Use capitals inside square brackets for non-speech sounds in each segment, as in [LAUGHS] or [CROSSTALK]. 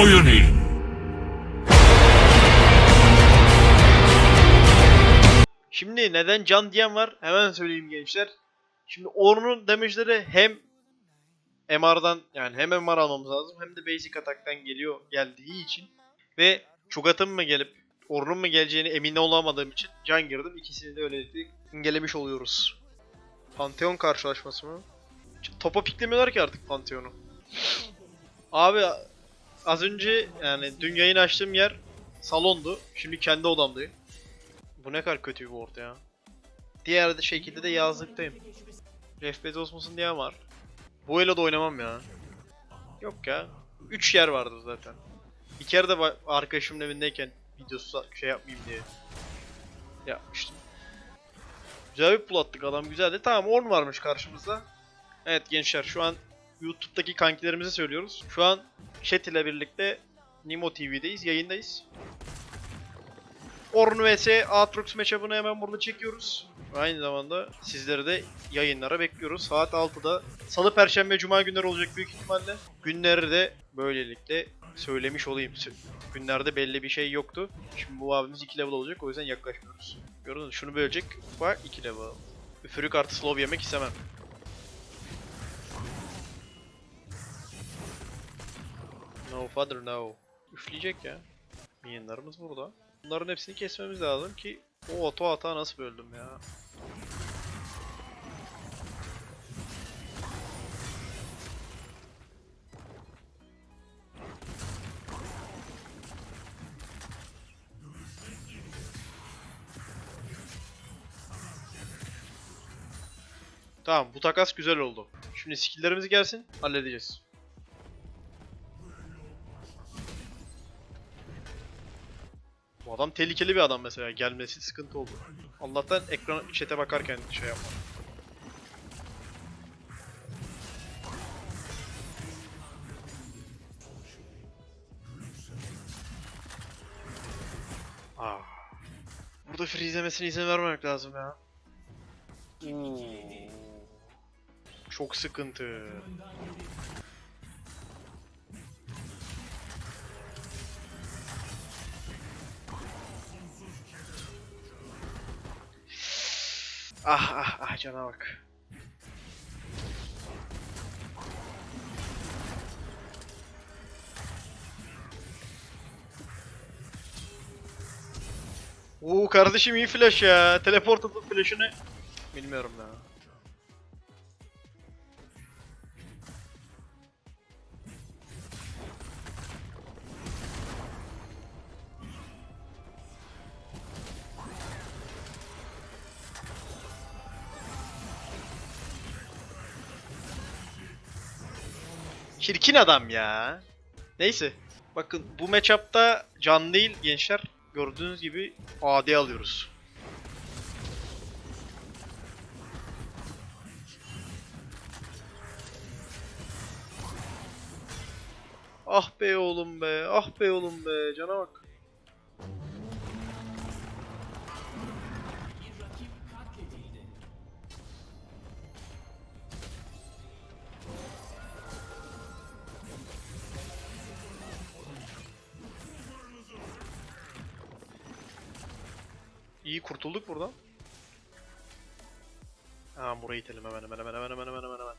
Boyun eğin. Şimdi neden can diyen var? Hemen söyleyeyim gençler. Şimdi Ornn'un damage'leri hem MR'dan yani hem MR almamız lazım hem de basic attack'tan geliyor geldiği için ve Cho'Gath'ın mı gelip Ornn'un mu geleceğini emin olamadığım için can girdim. İkisini de öylelikle engellemiş oluyoruz. Pantheon karşılaşması mı? Topa piklemiyorlar ki artık Pantheon'u. Abi az önce yani dün yayın açtığım yer salondu. Şimdi kendi odamdayım. Bu ne kadar kötü bir orta ya. Diğer de şekilde de yazlıktayım. Jeff Bezos musun diye var. Bu elo da oynamam ya. Yok ya. 3 yer vardı zaten. Bir kere de arkadaşımın evindeyken videosu şey yapmayayım diye yapmıştım. Güzel bir pull attık adam güzeldi. Tamam Orn varmış karşımızda. Evet gençler şu an YouTube'daki kankilerimize söylüyoruz. Şu an chat ile birlikte Nimo TV'deyiz, yayındayız. Orn vs Aatrox matchup'ını hemen burada çekiyoruz. Aynı zamanda sizleri de yayınlara bekliyoruz. Saat 6'da Salı, Perşembe, Cuma günleri olacak büyük ihtimalle. Günleri de böylelikle söylemiş olayım. Günlerde belli bir şey yoktu. Şimdi bu abimiz 2 level olacak o yüzden yaklaşmıyoruz. Gördünüz? Şunu bölecek. Bak 2 level. Üfürük artı slow yemek istemem. No father no. Üfleyecek ya. Minyonlarımız burada. Bunların hepsini kesmemiz lazım ki o oto hata nasıl böldüm ya. Tamam bu takas güzel oldu. Şimdi skilllerimiz gelsin halledeceğiz. Bu adam tehlikeli bir adam mesela. Gelmesi sıkıntı oldu. Allah'tan ekran chat'e bakarken şey yapma. Ah. Burada freezelemesine izin vermemek lazım ya. Oo. Çok sıkıntı. Ah ah ah cana bak. Oo kardeşim iyi flash ya. Teleport atıp flash'ını bilmiyorum ya. Çirkin adam ya. Neyse. Bakın bu matchup'ta can değil gençler. Gördüğünüz gibi AD alıyoruz. Ah be oğlum be, ah be oğlum be, cana bak. Buradan. Ha burayı itelim hemen hemen hemen hemen hemen hemen hemen hemen.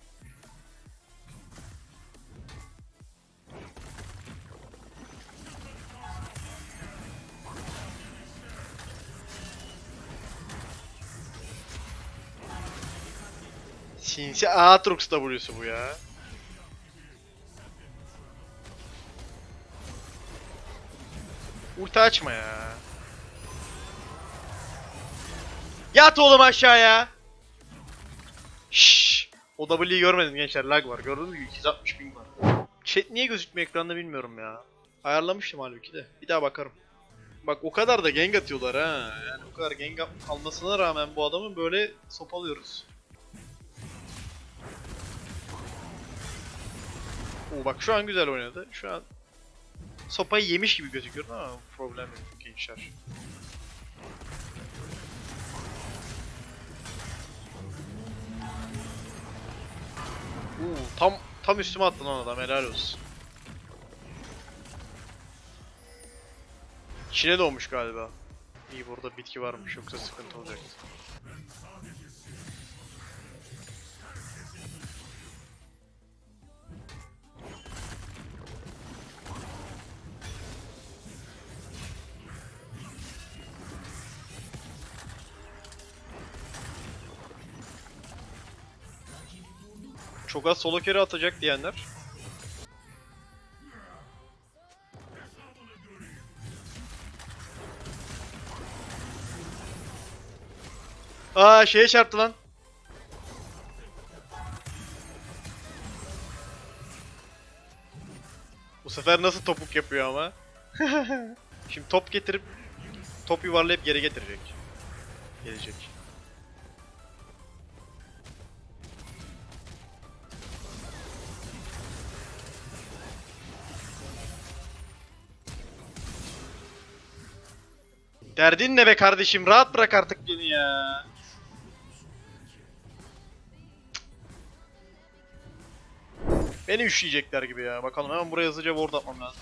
Sinsi Aatrox W'su bu ya. Ulti açma ya. Yat oğlum aşağıya. Şşş. O W'yi görmedim gençler lag var. Gördünüz mü? 260 ping var. Chat niye gözükmüyor ekranda bilmiyorum ya. Ayarlamıştım halbuki de. Bir daha bakarım. Bak o kadar da gank atıyorlar ha. Yani o kadar gank almasına rağmen bu adamı böyle sopalıyoruz. Oo bak şu an güzel oynadı. Şu an sopayı yemiş gibi gözüküyor ama problem yok gençler. tam tam üstüme attı lan adam helal olsun. Çin'e doğmuş galiba. İyi burada bitki varmış yoksa sıkıntı olacaktı. Çok az solo carry atacak diyenler. Aa şeye çarptı lan. Bu sefer nasıl topuk yapıyor ama. [LAUGHS] Şimdi top getirip top yuvarlayıp geri getirecek. Gelecek. Derdin ne be kardeşim? Rahat bırak artık beni ya. Beni üşüyecekler gibi ya. Bakalım hemen buraya hızlıca ward atmam lazım.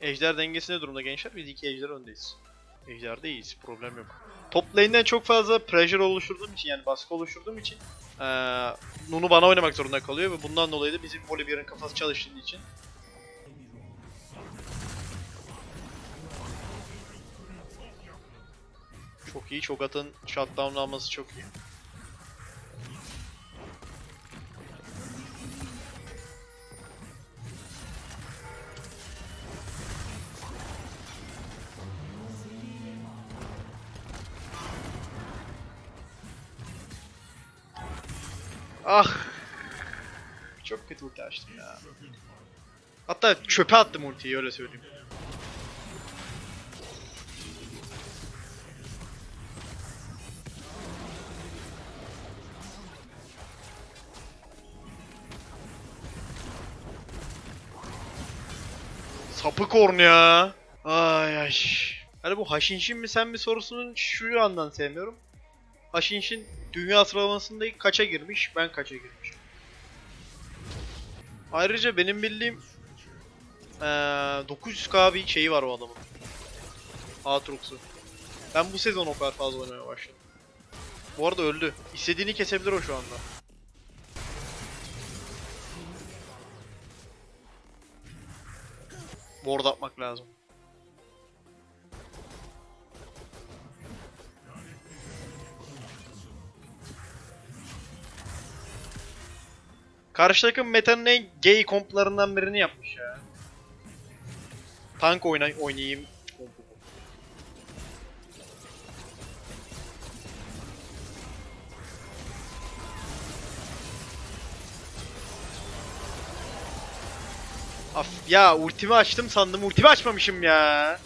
Ejder dengesi ne durumda gençler? Biz iki ejder öndeyiz. Ejder'de iyiyiz. Problem yok. Top lane'den çok fazla pressure oluşturduğum için yani baskı oluşturduğum için eee Nunu bana oynamak zorunda kalıyor ve bundan dolayı da bizim Volibear'ın kafası çalıştığı için Çok iyi. Cho'Gath'ın shutdownlanması çok iyi. Ah! Çok kötü ulti açtım ya. Hatta çöpe attım ultiyi öyle söyleyeyim. Sapık orn ya. Ay ay. Hani bu Hashinshin mi sen mi sorusunun şu yandan sevmiyorum. Hashinshin dünya sıralamasında kaça girmiş, ben kaça girmişim. Ayrıca benim bildiğim eee 900k bir şeyi var o adamın. Aatrox'u. Ben bu sezon o kadar fazla oynamaya başladım. Bu arada öldü. İstediğini kesebilir o şu anda. Ward atmak lazım. Karşı takım metanın en gay komplarından birini yapmış ya. Tank oyna oynayayım. Af ya ultimi açtım sandım ultimi açmamışım ya.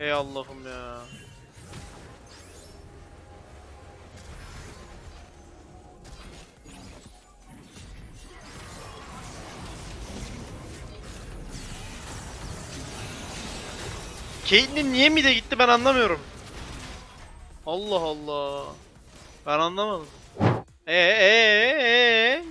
Ey Allah'ım ya. Caitlyn niye mi de gitti ben anlamıyorum. Allah Allah. Ben anlamadım. Ee ee ee.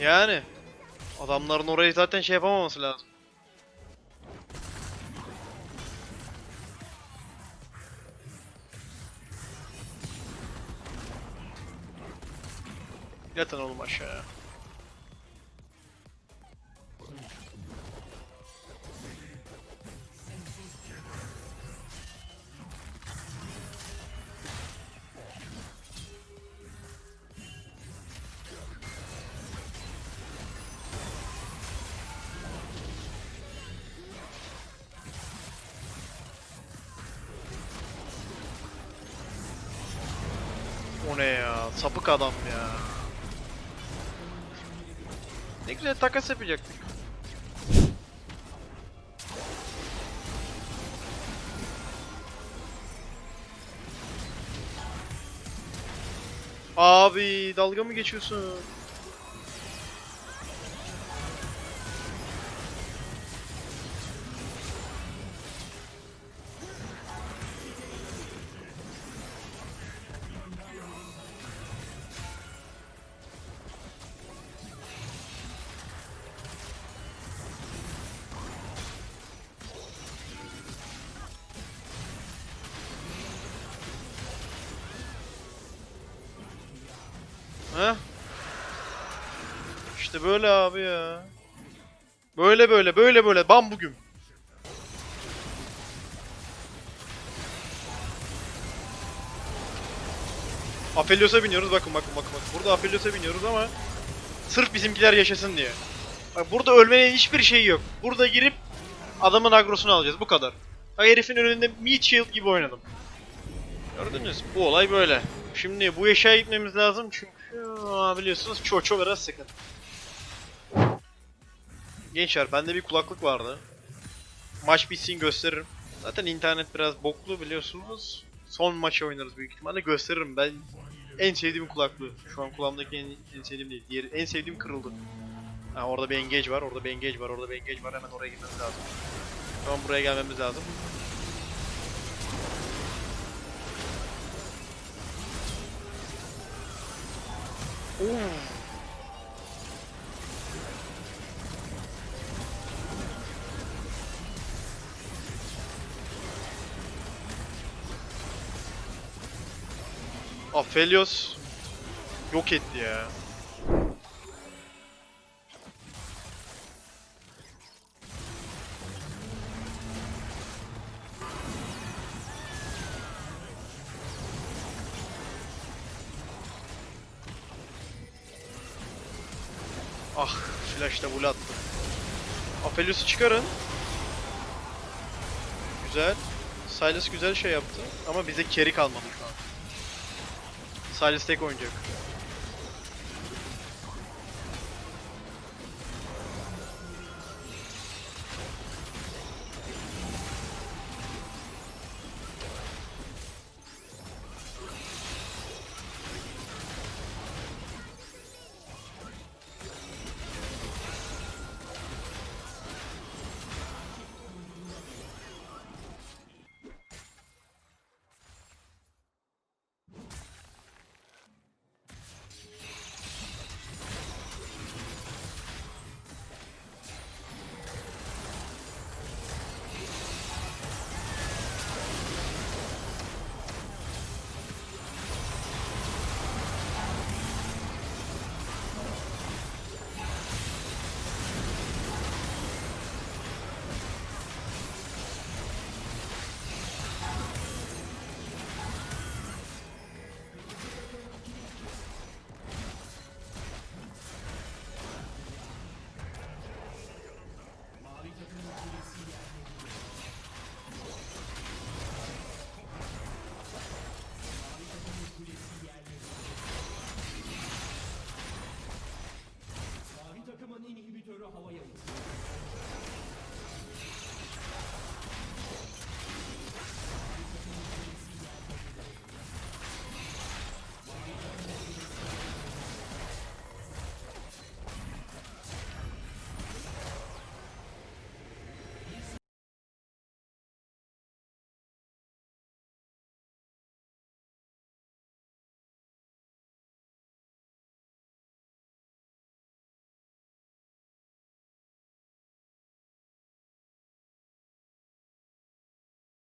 Yani adamların orayı zaten şey yapamaması lazım. Yatın oğlum aşağıya. O ne? Sapık adam ya. Ne güzel takas yapacaktık. Abi dalga mı geçiyorsun? Ha? İşte böyle abi ya. Böyle böyle böyle böyle bam bugün. Aphelios'a biniyoruz bakın bakın bakın bakın. Burada Aphelios'a biniyoruz ama sırf bizimkiler yaşasın diye. Bak burada ölmenin hiçbir şeyi yok. Burada girip adamın agrosunu alacağız bu kadar. Bak herifin önünde meat shield gibi oynadım. Gördünüz? Bu olay böyle. Şimdi bu eşyaya gitmemiz lazım çünkü aa, biliyorsunuz çoğu biraz sıkıntı. Gençler bende bir kulaklık vardı. Maç bitsin gösteririm. Zaten internet biraz boklu biliyorsunuz. Son maçı oynarız büyük ihtimalle gösteririm. Ben en sevdiğim kulaklığı. Şu an kulağımdaki en, en sevdiğim değil. Diğeri, en sevdiğim kırıldı. Ha, orada bir engage var, orada bir engage var, orada bir engage var. Hemen oraya gitmemiz lazım. Tamam buraya gelmemiz lazım. Aphelios yok etti ya. Ah, flash'ta bul attı. Aphelios'u çıkarın. Güzel. Silas güzel şey yaptı ama bize carry kalmadı şu an. Silas tek oynayacak. hava yayıncısı.